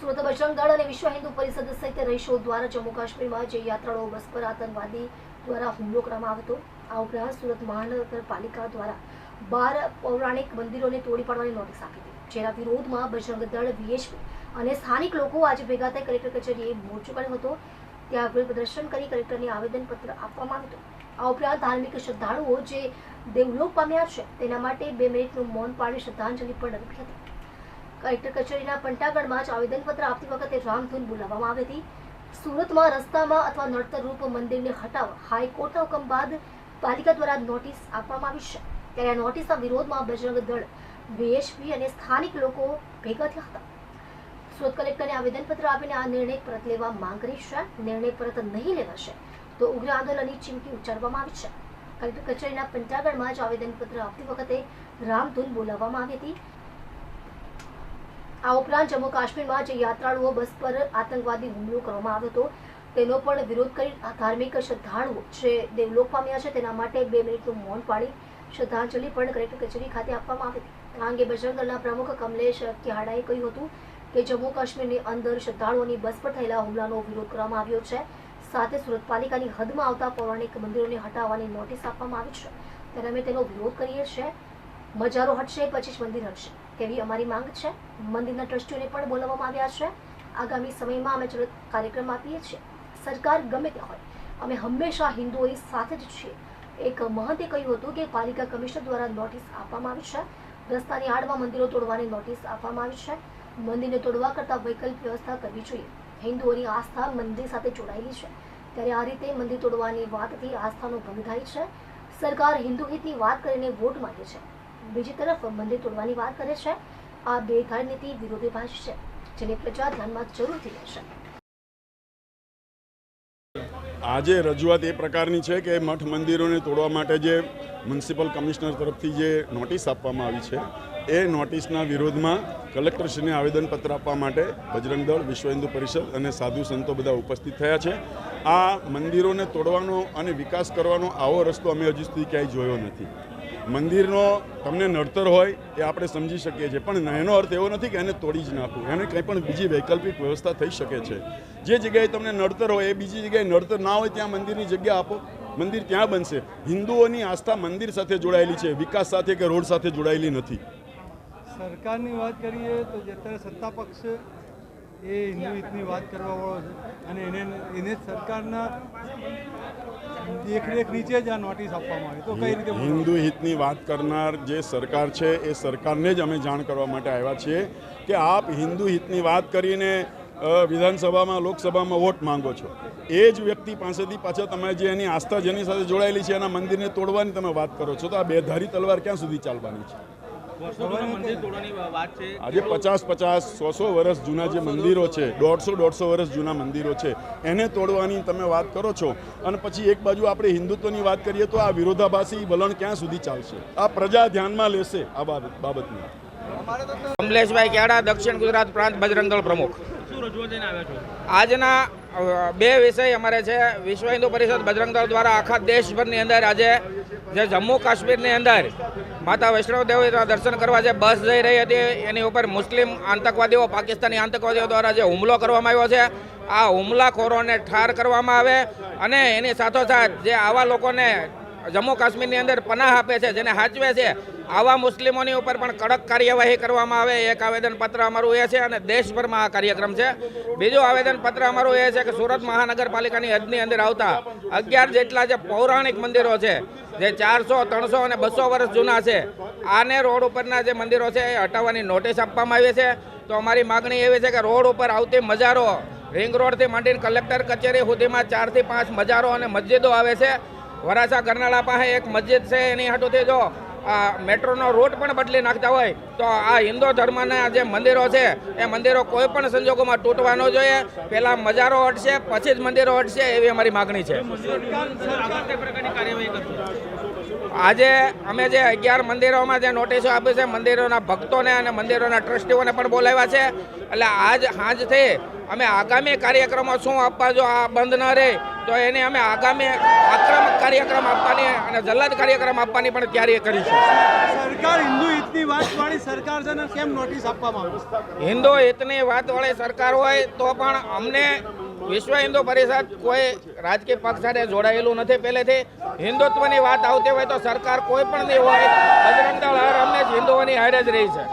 સુરત બજરંગ દળ અને વિશ્વ હિન્દુ પરિષદ સહિત રહીશો દ્વારા જમ્મુ કાશ્મીરમાં જે યાત્રાળુઓ બસ પર આતંકવાદી દ્વારા હુમલો કરવામાં આવ્યો હતો. આ ઉપરાંત સુરત મહાનગરપાલિકા દ્વારા બાર પૌરાણિક મંદિરોને તોડી પાડવાની નોટિસ આપી હતી. જેના વિરોધમાં બજરંગ દળ વીએચપી અને સ્થાનિક લોકો આજે ભેગા થઈ કલેક્ટર કચેરીએ મોરચો કર્યો હતો. ત્યાં વિરોધ પ્રદર્શન કરી કલેક્ટરને આવેદનપત્ર આપવામાં આવ્યું હતું. આ ઉપરાંત ધાર્મિક શ્રદ્ધાળુઓ જે દેવલોક પામ્યા છે, તેના માટે બે મિનિટનું મૌન પાડી શ્રદ્ધાંજલિ પણ અર્પી હતી. કલેક્ટર કચેરીના પંટાગઢમાં જ આવેદનપત્ર આપતી વખતે રામધૂન બોલાવવામાં આવી હતી. સુરતમાં રસ્તામાં અથવા નડતરરૂપ મંદિરને હટાવવા હાઈકોર્ટના હુકમ બાદ પાલિકા દ્વારા નોટિસ આપવામાં આવી છે. ત્યારે આ નોટિસના વિરોધમાં બજરંગ દળ બીએસપી અને સ્થાનિક લોકો ભેગા થયા હતા. સુરત કલેક્ટરને આવેદનપત્ર આપીને આ નિર્ણય પરત લેવા માંગ કરી છે. નિર્ણય પરત નહીં લેવાશે તો ઉગ્ર આંદોલનની ચીમકી ઉચ્ચારવામાં આવી છે. કલેક્ટર કચેરીના પંટાગઢમાં જ આવેદનપત્ર આપતી વખતે રામધૂન બોલાવવામાં આવી હતી. આ ઉપરાંત જમ્મુ કાશ્મીરમાં જે યાત્રાળુઓ બસ પર આતંકવાદી હુમલો કરવામાં આવ્યો હતો, તેનો પણ વિરોધ કરી ધાર્મિક શ્રદ્ધાળુઓ જે દેવલોક પામ્યા છે, તેના માટે બે મિનિટનું મૌન પાડી શ્રદ્ધાંજલિ પણ કલેક્ટર કચેરી ખાતે આપવામાં આવી હતી. આ અંગે બજરંગ દળના પ્રમુખ કમલેશ ક્યાડાએ કહ્યું હતું કે જમ્મુ કાશ્મીરની અંદર શ્રદ્ધાળુઓની બસ પર થયેલા હુમલાનો વિરોધ કરવામાં આવ્યો છે. સાથે સુરત પાલિકાની હદમાં આવતા પૌરાણિક મંદિરોને હટાવવાની નોટિસ આપવામાં આવી છે. ત્યારે અમે તેનો વિરોધ કરીએ છીએ. મજારો હટશે, પછી મંદિર હટશે. તેવી અમારી માંગ છે? મંદિરના ટ્રસ્ટીઓને પણ બોલાવવામાં આવ્યા છે. આગામી સમયમાં અમે જરૂર કાર્યક્રમ આપીએ છીએ. સરકાર ગમે તે હોય, અમે હંમેશા હિન્દુઓની સાથે જ છીએ. એક મહંતે કહ્યું હતું કે પાલિકા કમિશનર દ્વારા નોટિસ આપવામાં આવી છે. રસ્તાની આડમાં મંદિરો તોડવાની નોટિસ આપવામાં આવી છે. મંદિરને તોડવા કરતાં વૈકલ્પિક વ્યવસ્થા કરવી જોઈએ. હિન્દુઓની આસ્થા મંદિર સાથે જોડાયેલી છે. ત્યારે આ રીતે મંદિર તોડવાની વાતથી આસ્થાનો ભંગ થાય છે. સરકાર હિન્દુ હિતની વાત કરીને વોટ માંગે છે. બીજી તરફ મંદિર તોડવાની વાત કરે છે. આ બેઘર નીતિ વિરોધીભાસ છે, જેને પ્રજા ધ્યાનમાં જરૂરથી લેશે. આજે રજૂઆત એ પ્રકારની છે કે મઠ મંદિરોને તોડવા માટે જે મ્યુનિસિપલ કમિશનર તરફથી જે નોટિસ આપવામાં આવી છે, એ નોટિસના વિરોધમાં કલેક્ટરશ્રીને આવેદનપત્ર આપવા માટે બજરંગ વિશ્વ હિન્દુ પરિષદ અને સાધુ સંતો બધા ઉપસ્થિત થયા છે. આ મંદિરોને તોડવાનો અને વિકાસ કરવાનો આવો રસ્તો અમે હજી સુધી ક્યાંય જોયો નથી. મંદિરનો તમને નડતર હોય એ આપણે સમજી શકીએ છીએ. પણ એનો અર્થ એવો નથી કે એને તોડી જ નાખવું. એને કંઈ પણ બીજી વૈકલ્પિક વ્યવસ્થા થઈ શકે છે. જે જગ્યાએ તમને નડતર હોય, એ બીજી જગ્યાએ નડતર ના હોય, ત્યાં મંદિરની જગ્યા આપો. મંદિર ત્યાં બનશે. હિન્દુઓની આસ્થા મંદિર સાથે જોડાયેલી છે, વિકાસ સાથે કે રોડ સાથે જોડાયેલી નથી. સરકારની વાત કરીએ તો જે અત્યારે સત્તા પક્ષ એ હિન્દુ હિતની વાત કરવાવાળો છે. અને એને એને સરકારના દેખરેખ નીચે જ આ નોટિસ આપવામાં આવી. તો કઈ રીતે હિન્દુ હિતની વાત કરનાર જે સરકાર છે, એ સરકારને જ અમે જાણ કરવા માટે આવ્યા છીએ કે આપ હિન્દુ હિતની વાત કરીને વિધાનસભામાં, લોકસભામાં વોટ માંગો છો. એ જ વ્યક્તિ પાસેથી પાછા તમે જે એની આસ્થા જેની સાથે જોડાયેલી છે, એના મંદિરને તોડવાની તમે વાત કરો છો, તો આ બેધારી તલવાર ક્યાં સુધી ચાલવાની છે? વર્ષો જૂના મંદિર તોડવાની વાત છે. આજે પચાસ પચાસ સો સો વર્ષ જૂના જે મંદિરો છે દોઢસો દોઢસો વર્ષ જૂના મંદિરો છે એને તોડવાની તમે વાત કરો છો. અને પછી એક બાજુ આપણે હિન્દુત્વની વાત કરીએ તો આ વિરોધાભાસી વલણ ક્યાં સુધી ચાલશે? આ પ્રજા ધ્યાનમાં લેશે આ બાબત બાબતને. કમલેશભાઈ કેડા દક્ષિણ ગુજરાત પ્રાંત બજરંગ દળ પ્રમુખ આજના બે વિષય અમારે છે. વિશ્વ હિન્દુ પરિષદ બજરંગ દળ દ્વારા આખા દેશભરની અંદર આજે જે જમ્મુ કાશ્મીરની અંદર માતા વૈષ્ણવ દેવીના દર્શન કરવા જે બસ જઈ રહી હતી, એની ઉપર મુસ્લિમ આતંકવાદીઓ, પાકિસ્તાની આતંકવાદીઓ દ્વારા જે હુમલો કરવામાં આવ્યો છે, આ હુમલાખોરોને ઠાર કરવામાં આવે અને એની સાથોસાથ જે આવા લોકોને જમ્મુ કાશ્મીરની અંદર પનાહ આપે છે, જેને સાચવે છે આવા મુસ્લિમોની ઉપર પણ કડક કાર્યવાહી કરવામાં આવે, એક આવેદનપત્ર અમારું એ છે અને દેશભરમાં આ કાર્યક્રમ છે. બીજું આવેદનપત્ર અમારું એ છે કે સુરત મહાનગરપાલિકાની હદની અંદર આવતા અગિયાર જેટલા જે પૌરાણિક મંદિરો છે, જે ચારસો, ત્રણસો અને બસો વર્ષ જૂના છે, આને રોડ ઉપરના જે મંદિરો છે એ હટાવવાની નોટિસ આપવામાં આવી છે. તો અમારી માગણી એવી છે કે રોડ ઉપર આવતી મજારો રિંગ રોડથી માંડીને કલેક્ટર કચેરી સુધીમાં ચારથી પાંચ મજારો અને મસ્જિદો આવે છે. વરાછા ગરનાળા પાસે એક મસ્જિદ છે એની હાટુથી જો આ મેટ્રોનો રૂટ પણ બદલી નાખતા હોય તો આ હિન્દુ ધર્મના જે મંદિરો છે, એ મંદિરો કોઈ પણ સંજોગોમાં તૂટવા ન જોઈએ. પહેલા મજારો હટશે, પછી જ મંદિરો હટશે એવી અમારી માગણી છે. આજે અમે જે અગિયાર મંદિરોમાં જે નોટિસો આપી છે, મંદિરોના ભક્તોને અને મંદિરોના ટ્રસ્ટીઓને પણ બોલાવ્યા છે. એટલે આજ સાંજથી અમે આગામી કાર્યક્રમો શું આપવા જો આ બંધ ન રહે તો એને અમે આગામી આક્રમક કાર્યક્રમ આપવાની અને જલ્લાદ કાર્યક્રમ આપવાની પણ તૈયારી કરીશું સરકાર હિન્દુ હિતની વાત વાળી સરકાર છે ને કેમ નોટિસ આપવામાં આવી હિન્દુ હિતની વાતવાળી સરકાર હોય તો પણ અમને વિશ્વ હિન્દુ પરિષદ કોઈ રાજકીય પક્ષ સાથે જોડાયેલું નથી. પહેલેથી હિન્દુત્વની વાત આવતી હોય તો સરકાર કોઈ પણ નહીં હોય. બજરંગ દળ હર જ હિન્દુઓની હારે જ રહી છે.